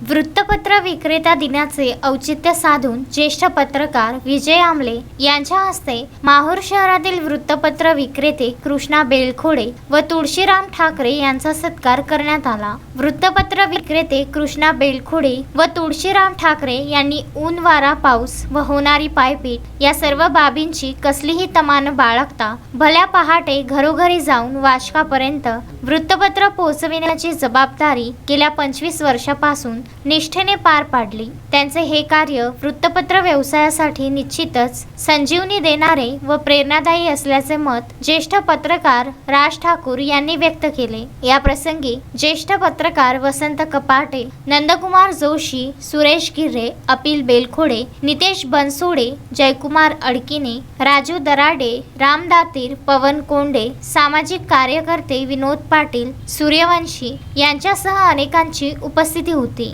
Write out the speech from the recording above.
वृत्तपत्र विक्रेता दिनाचे औचित्य साधून ज्येष्ठ पत्रकार विजय आमले यांच्या हस्ते माहूर शहरातील वृत्तपत्र विक्रेते कृष्णा बेलखोडे व तुळशीराम ठाकरे यांचा सत्कार करण्यात आला. वृत्तपत्र विक्रेते कृष्णा बेलखोडे व तुळशीराम ठाकरे यांनी ऊन वारा पाऊस व होणारी पायपीट या सर्व बाबींची कसलीही तमान बाळगता भल्या पहाटे घरोघरी जाऊन वाचकापर्यंत वृत्तपत्र पोहोचविण्याची जबाबदारी गेल्या पंचवीस वर्षापासून निष्ठेने पार पाडली. त्यांचे हे कार्य वृत्तपत्र व्यवसायासाठी निश्चितच संजीवनी देणारे व प्रेरणादायी असल्याचे मत ज्येष्ठ पत्रकार राज ठाकूर यांनी व्यक्त केले. या प्रसंगी ज्येष्ठ पत्रकार वसंत कपाटे नंदकुमार जोशी सुरेश गिर्रे अपिल बेलखोडे नितेश बनसोडे जयकुमार अडकिने राजू दराडे राम दातीर पवन कोंडे सामाजिक कार्यकर्ते विनोद पाटील सूर्यवंशी यांच्यासह अनेकांची उपस्थिती होती.